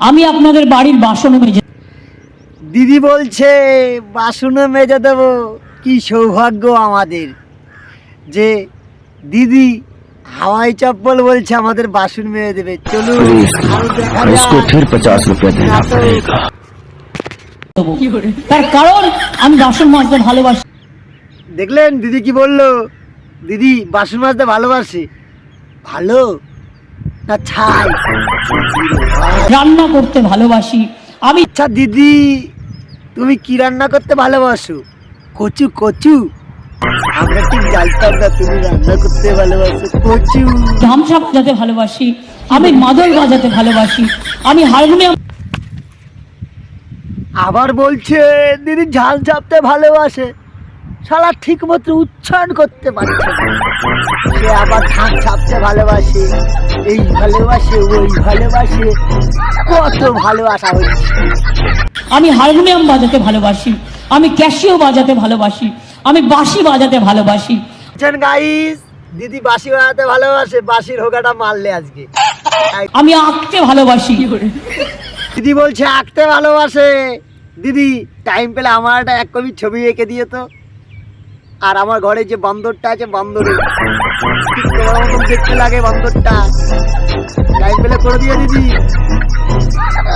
আমি আপনাদের বাড়ির বাসনে মেজে দিদি বলছে বাসনে মেজে দেব। কি সৌভাগ্য আমাদের যে দিদি হাওয়াই চপ্পল বলছে আমাদের বাসন মেজে দেবে। চলুন তার কারণ আমি বাসন মাজতে ভালোবাসি। দেখলেন দিদি কি বলল? দিদি বাসন মাজতে ভালোবাসি। ভালো? না ছাই। রান্না করতে ভালোবাসি। আমি আচ্ছা দিদি তুমি কি রান্না করতে ভালোবাসো? কচু কচু। আমরা ঠিক জানতাম না তুমি রান্না করতে ভালোবাসো। কচু। গামছা বাজাতে ভালোবাসি। আমি মাদল বাজাতে ভালোবাসি। আমি হারমোনিয়াম আবার বলছে দিদি ঝাল চাপতে ভালোবাসে। শালা ঠিক মতো উচ্চারণ করতে পারছে সে আবার ধান চাপতে ভালোবাসে এই ভালোবাসে ওই ভালোবাসে। কত ভালোবাসা হচ্ছে। আমি হারমোনিয়াম বাজাতে ভালোবাসি আমি ক্যাশিও বাজাতে ভালোবাসি আমি বাঁশি বাজাতে ভালোবাসি। গাইস দিদি বাঁশি বাজাতে ভালোবাসে বাঁশির হোগাটা মারলে আজকে। আমি আঁকতে ভালোবাসি। দিদি বলছে আঁকতে ভালোবাসে। দিদি টাইম পেলে আমার একটা এক কবি ছবি এঁকে দিয়ে তো। আর আমার ঘরে যে বান্দরটা আছে বান্দরে। ঠিক তোমার মতন দেখতে লাগে বান্দরটা। টাইম পেলে করে দিয়ে দিদি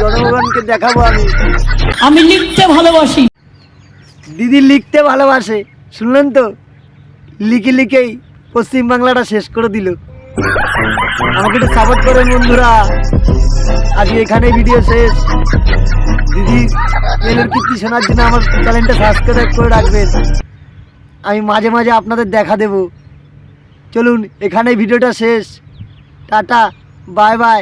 জনগণকে দেখাবো আমি। আমি লিখতে ভালোবাসি। দিদি লিখতে ভালোবাসে শুনলেন তো? লিখে লিখেই পশ্চিম বাংলাটা শেষ করে দিল। আমাকে একটু সাপোর্ট করেন বন্ধুরা। আজকে এখানে ভিডিও শেষ। দিদি মেলের কীর্তি শোনার জন্য আমার চ্যানেলটা সাবস্ক্রাইব করে রাখবেন। আমি মাঝে মাঝে আপনাদের দেখা দেব। চলুন এখানেই ভিডিওটা শেষ। Tata bye bye.